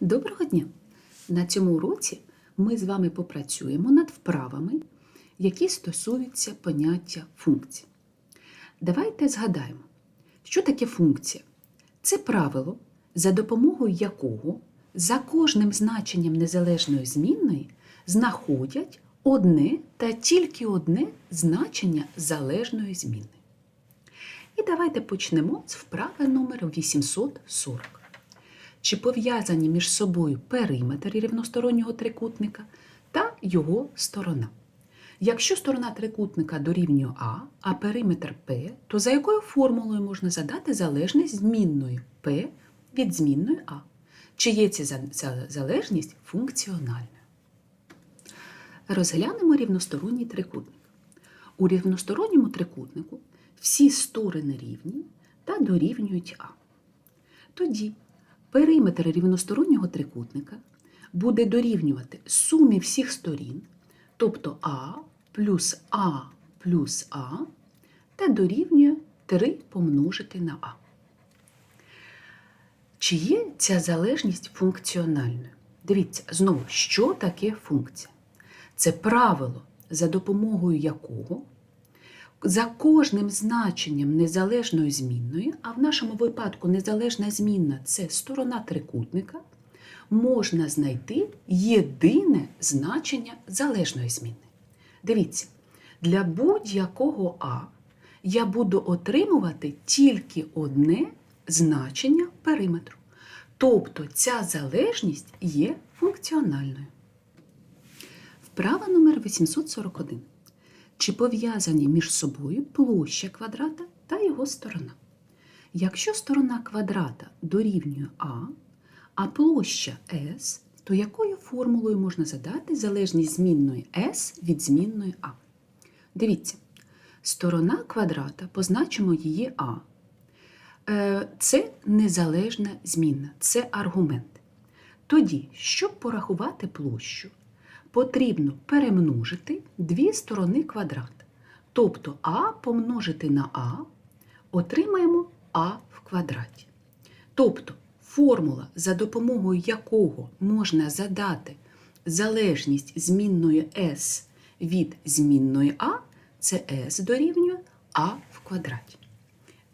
Доброго дня! На цьому уроці ми з вами попрацюємо над вправами, які стосуються поняття функцій. Давайте згадаємо, що таке функція? Це правило, за допомогою якого за кожним значенням незалежної змінної знаходять одне та тільки одне значення залежної змінної. І давайте почнемо з вправи номер 840. Чи пов'язані між собою периметр рівностороннього трикутника та його сторона? Якщо сторона трикутника дорівнює А, а периметр П, то за якою формулою можна задати залежність змінної П від змінної А? Чи є ця залежність функціональною? Розглянемо рівносторонній трикутник. У рівносторонньому трикутнику всі сторони рівні та дорівнюють А. Тоді периметр рівностороннього трикутника буде дорівнювати сумі всіх сторін, тобто А плюс А плюс А, та дорівнює 3 помножити на А. Чи є ця залежність функціональною? Дивіться, знову, що таке функція? Це правило, за допомогою якого за кожним значенням незалежної змінної, а в нашому випадку незалежна змінна це сторона трикутника, можна знайти єдине значення залежної змінної. Дивіться, для будь-якого А я буду отримувати тільки одне значення периметру. Тобто ця залежність є функціональною. Вправа номер 841. Чи пов'язані між собою площа квадрата та його сторона? Якщо сторона квадрата дорівнює А, а площа S, то якою формулою можна задати залежність змінної S від змінної А? Дивіться, сторона квадрата, позначимо її А. Е, Це незалежна змінна, це аргумент. Тоді, щоб порахувати площу, потрібно перемножити дві сторони квадрата. Тобто А помножити на А, отримаємо А в квадраті. Тобто формула, за допомогою якого можна задати залежність змінної S від змінної А, це S дорівнює А в квадраті.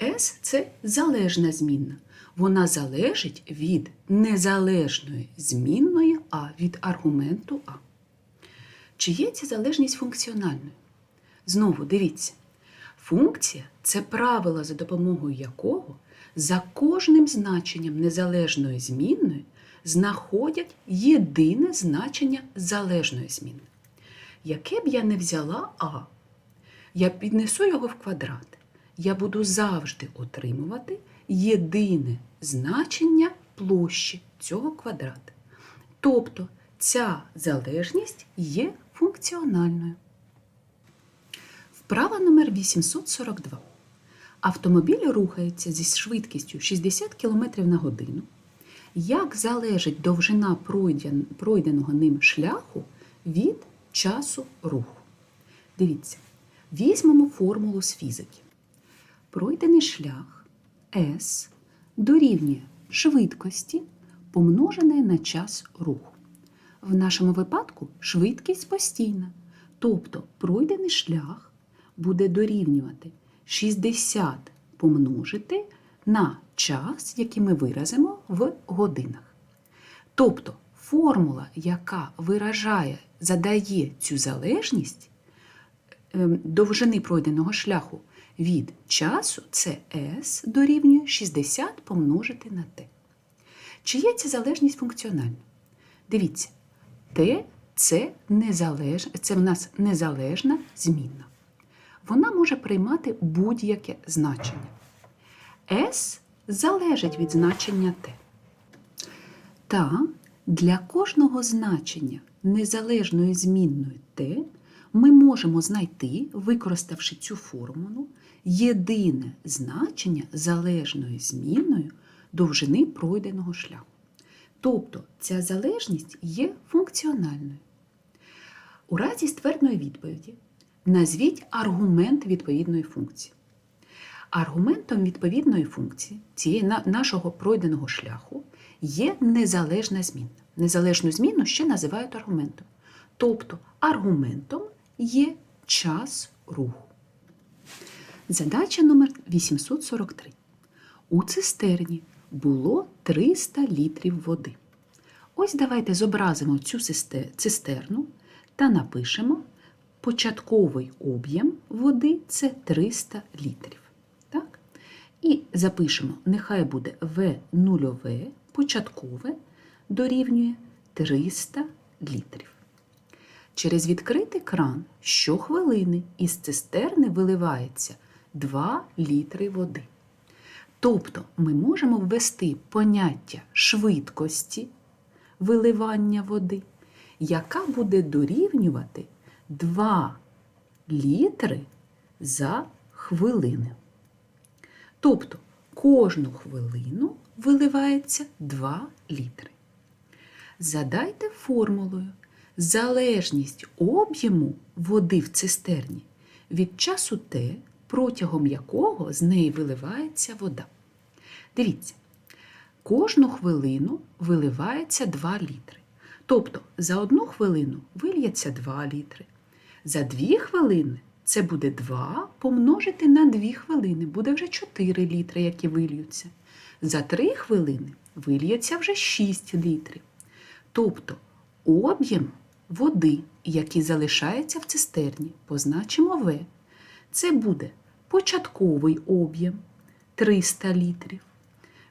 S – це залежна змінна. Вона залежить від незалежної змінної А, від аргументу А. Чи є ця залежність функціональною? Знову дивіться. Функція це правило, за допомогою якого за кожним значенням незалежної змінної знаходять єдине значення залежної змінної. Яке б я не взяла А, я піднесу його в квадрат, я буду завжди отримувати єдине значення площі цього квадрата. Тобто ця залежність є функціональною. Вправа номер 842. Автомобіль рухається зі швидкістю 60 км на годину. Як залежить довжина пройденого ним шляху від часу руху? Дивіться, візьмемо формулу з фізики. Пройдений шлях S дорівнює швидкості, помноженої на час руху. В нашому випадку швидкість постійна, тобто пройдений шлях буде дорівнювати 60 помножити на час, який ми виразимо в годинах. Тобто формула, яка виражає, задає цю залежність ем, довжини пройденого шляху від часу, це S дорівнює 60 помножити на T. Чи є ця залежність функціональною? Дивіться, Т це, незалеж... це в нас незалежна змінна. Вона може приймати будь-яке значення. С залежить від значення Т. Та для кожного значення незалежної змінної Т ми можемо знайти, використавши цю формулу, єдине значення залежної змінної довжини пройденого шляху. Тобто ця залежність є функціональною. У разі ствердної відповіді назвіть аргумент відповідної функції. Аргументом відповідної функції цієї нашого пройденого шляху є незалежна змінна. Незалежну змінну ще називають аргументом. Тобто аргументом є час руху. Задача номер 843. У цистерні було 300 літрів води. Ось давайте зобразимо цю цистерну та напишемо початковий об'єм води це 300 літрів. Так? І запишемо, нехай буде В0 початкове дорівнює 300 літрів. Через відкритий кран щохвилини із цистерни виливається 2 літри води. Тобто ми можемо ввести поняття швидкості виливання води, яка буде дорівнювати 2 літри за хвилину. Тобто кожну хвилину виливається 2 літри. Задайте формулою залежність об'єму води в цистерні від часу Т, протягом якого з неї виливається вода. Дивіться, кожну хвилину виливається 2 літри. Тобто за одну хвилину вильється 2 літри. За 2 хвилини це буде 2 помножити на 2 хвилини, буде вже 4 літри, які вильються. За 3 хвилини вильється вже 6 літрів. Тобто об'єм води, який залишається в цистерні, позначимо В. Це буде початковий об'єм 300 літрів,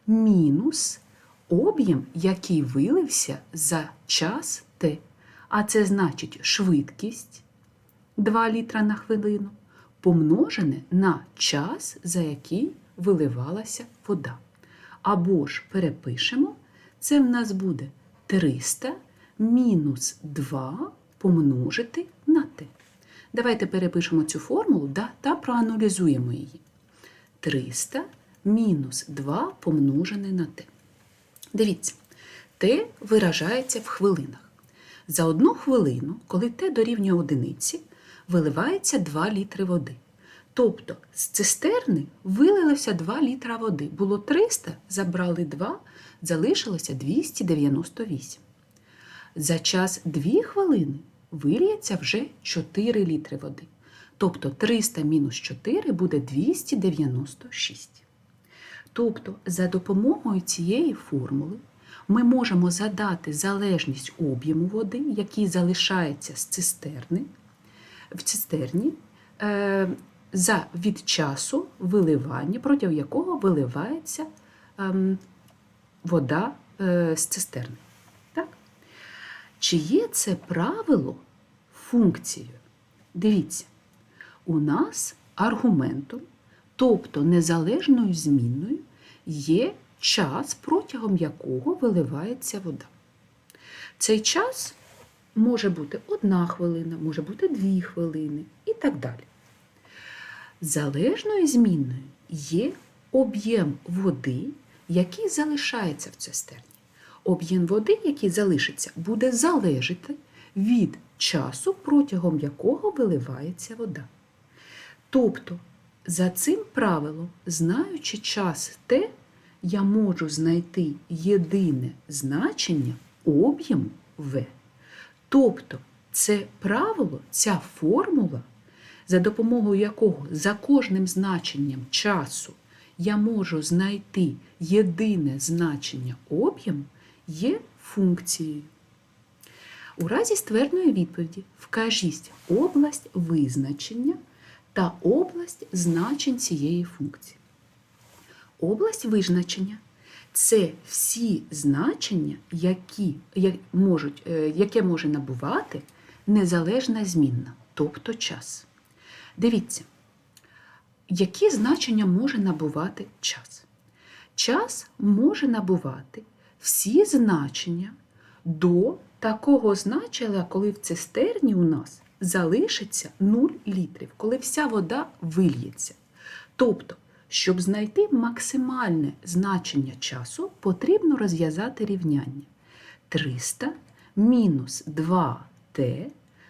мінус об'єм, який вилився за час Т. А це значить швидкість 2 літра на хвилину, помножене на час, за який виливалася вода. Або ж перепишемо, це в нас буде 300 мінус 2 помножити на t. Давайте перепишемо цю формулу да, та проаналізуємо її. 300 мінус 2 помножене на t. Дивіться, t виражається в хвилинах. За одну хвилину, коли t дорівнює одиниці, виливається 2 літри води. Тобто з цистерни вилилося 2 літра води. Було 300, забрали 2, залишилося 298. За час 2 хвилини виліється вже 4 літри води. Тобто 300 мінус 4 буде 296. Тобто, за допомогою цієї формули ми можемо задати залежність об'єму води, який залишається з цистерни, в цистерні е, за від часу виливання, протягом якого виливається е, вода е, з цистерни. Чи є це правило функцією? Дивіться, у нас аргументом, тобто незалежною змінною, є час, протягом якого виливається вода. Цей час може бути одна хвилина, може бути дві хвилини і так далі. Залежною змінною є об'єм води, який залишається в цистерні. Об'єм води, який залишиться, буде залежати від часу, протягом якого виливається вода. Тобто, за цим правилом, знаючи час Т, я можу знайти єдине значення об'єму В. Тобто, це правило, ця формула, за допомогою якого за кожним значенням часу я можу знайти єдине значення об'єму, є функцією. У разі ствердної відповіді вкажіть область визначення та область значень цієї функції. Область визначення це всі значення, які, можуть, е, яке може набувати незалежна змінна, тобто час. Дивіться, які значення може набувати час? Час може набувати всі значення до такого значення, коли в цистерні у нас залишиться 0 літрів, коли вся вода вильється. Тобто, щоб знайти максимальне значення часу, потрібно розв'язати рівняння. 300 мінус 2t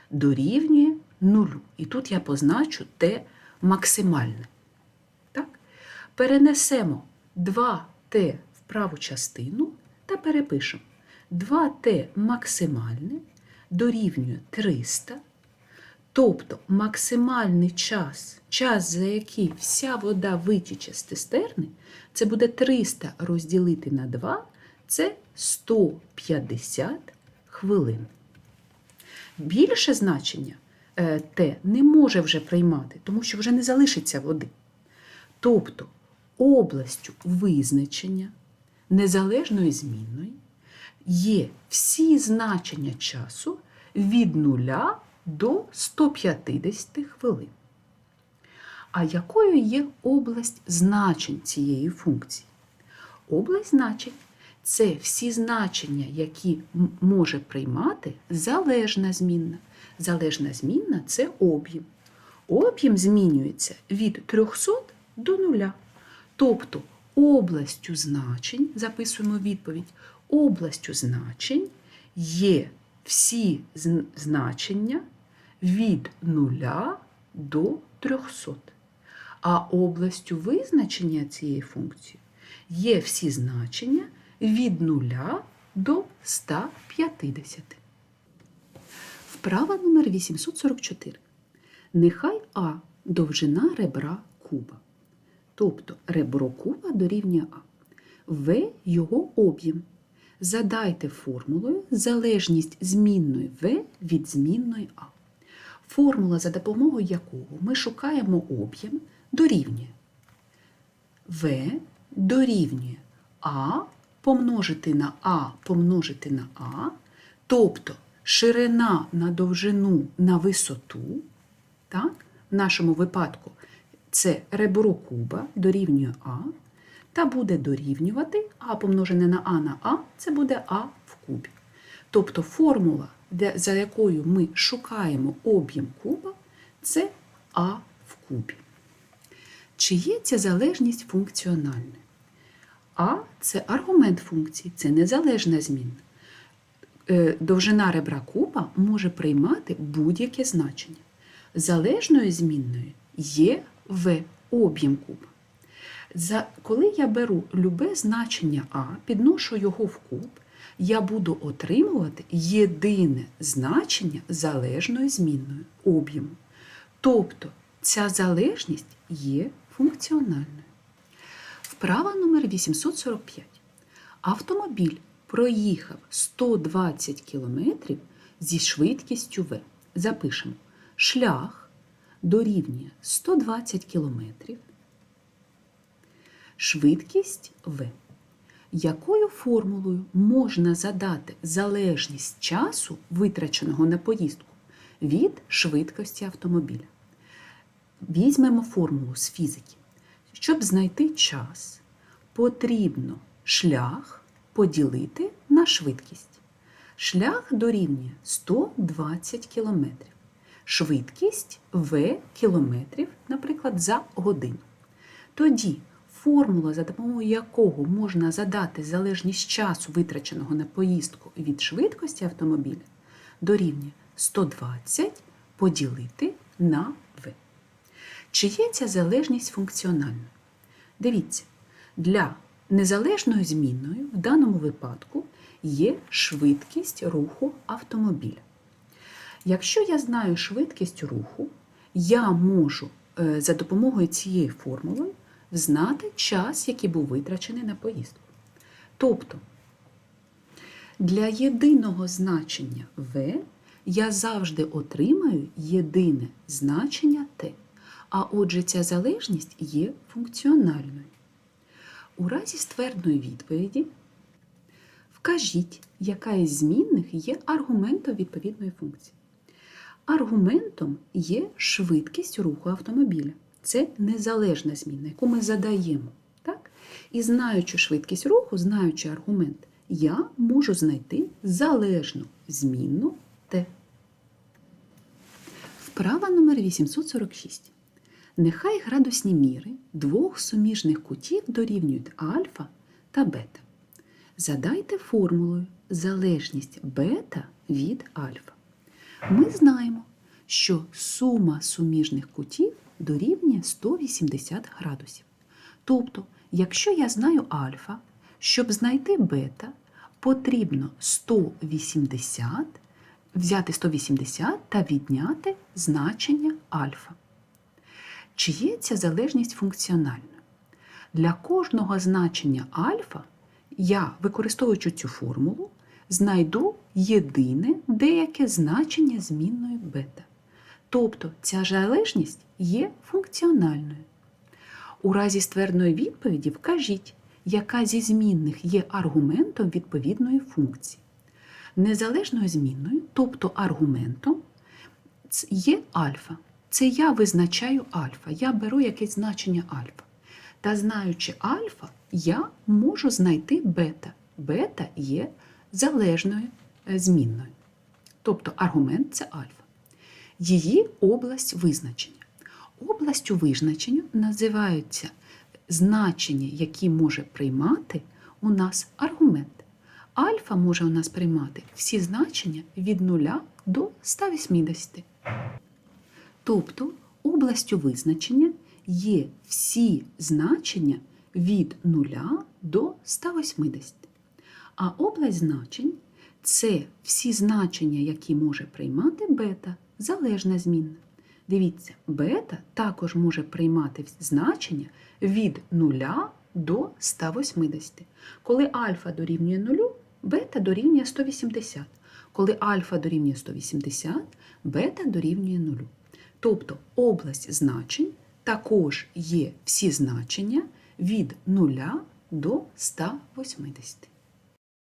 дорівнює 0. І тут я позначу t максимальне. Так? Перенесемо 2t в праву частину, та перепишемо. 2Т максимальне дорівнює 300. Тобто максимальний час, час, за який вся вода витіче з цистерни, це буде 300 розділити на 2, це 150 хвилин. Більше значення е, Т не може вже приймати, тому що вже не залишиться води. Тобто областю визначення незалежної змінної є всі значення часу від 0 до 150 хвилин. А якою є область значень цієї функції? Область значень це всі значення, які може приймати залежна змінна. Залежна змінна це об'єм. Об'єм змінюється від 300 до 0. Тобто областю значень, записуємо відповідь, областю значень є всі значення від 0 до 300. А областю визначення цієї функції є всі значення від 0 до 150. Вправа номер 844. Нехай А довжина ребра куба. Тобто ребро куба дорівнює А. В його об'єм. Задайте формулою залежність змінної В від змінної А. Формула, за допомогою якого ми шукаємо об'єм, дорівнює В дорівнює А помножити на А помножити на А, тобто ширина на довжину на висоту, так? в нашому випадку це ребро куба дорівнює А, та буде дорівнювати А помножене на А на А, це буде А в кубі. Тобто формула, за якою ми шукаємо об'єм куба, це А в кубі. Чи є ця залежність функціональна? А це аргумент функції, це незалежна змінна. Е, Довжина ребра куба може приймати будь-яке значення. Залежною змінною є В об'єм куба. За, коли я беру любе значення А, підношу його в куб, я буду отримувати єдине значення залежної змінної об'єму. Тобто ця залежність є функціональною. Вправа номер 845. Автомобіль проїхав 120 км зі швидкістю В. Запишемо. Шлях дорівнює 120 км. Швидкість В. Якою формулою можна задати залежність часу, витраченого на поїздку, від швидкості автомобіля? Візьмемо формулу з фізики. Щоб знайти час, потрібно шлях поділити на швидкість. Шлях дорівнює 120 км. Швидкість в кілометрів, наприклад, за годину. Тоді формула, за допомогою якого можна задати залежність часу, витраченого на поїздку від швидкості автомобіля, дорівнює 120 поділити на В. Чи є ця залежність функціональною? Дивіться, для незалежної змінної в даному випадку є швидкість руху автомобіля. Якщо я знаю швидкість руху, я можу е, за допомогою цієї формули знати час, який був витрачений на поїздку. Тобто, для єдиного значення В я завжди отримаю єдине значення Т. А отже, ця залежність є функціональною. У разі ствердної відповіді вкажіть, яка із змінних є аргументом відповідної функції. Аргументом є швидкість руху автомобіля. Це незалежна змінна, яку ми задаємо. Так? І знаючи швидкість руху, знаючи аргумент, я можу знайти залежну змінну Т. Вправа номер 846. Нехай градусні міри двох суміжних кутів дорівнюють альфа та бета. Задайте формулою залежність бета від альфа. Ми знаємо, що сума суміжних кутів дорівнює 180 градусів. Тобто, якщо я знаю альфа, щоб знайти бета, потрібно 180, взяти 180 та відняти значення альфа. Чи є ця залежність функціональною? Для кожного значення альфа я, використовуючи цю формулу, знайду єдине деяке значення змінної бета. Тобто ця залежність є функціональною. У разі ствердної відповіді вкажіть, яка зі змінних є аргументом відповідної функції. Незалежною змінною, тобто аргументом, є альфа. Це я визначаю альфа. Я беру якесь значення альфа. Та знаючи альфа, я можу знайти бета. Бета є залежною е, змінною. Тобто аргумент це альфа. Її область визначення. Областю визначення називаються значення, які може приймати у нас аргумент. Альфа може у нас приймати всі значення від 0 до 180. Тобто областю визначення є всі значення від 0 до 180. А область значень це всі значення, які може приймати бета, залежна змінна. Дивіться, бета також може приймати значення від 0 до 180. Коли альфа дорівнює 0, бета дорівнює 180. Коли альфа дорівнює 180, бета дорівнює 0. Тобто область значень також є всі значення від 0 до 180.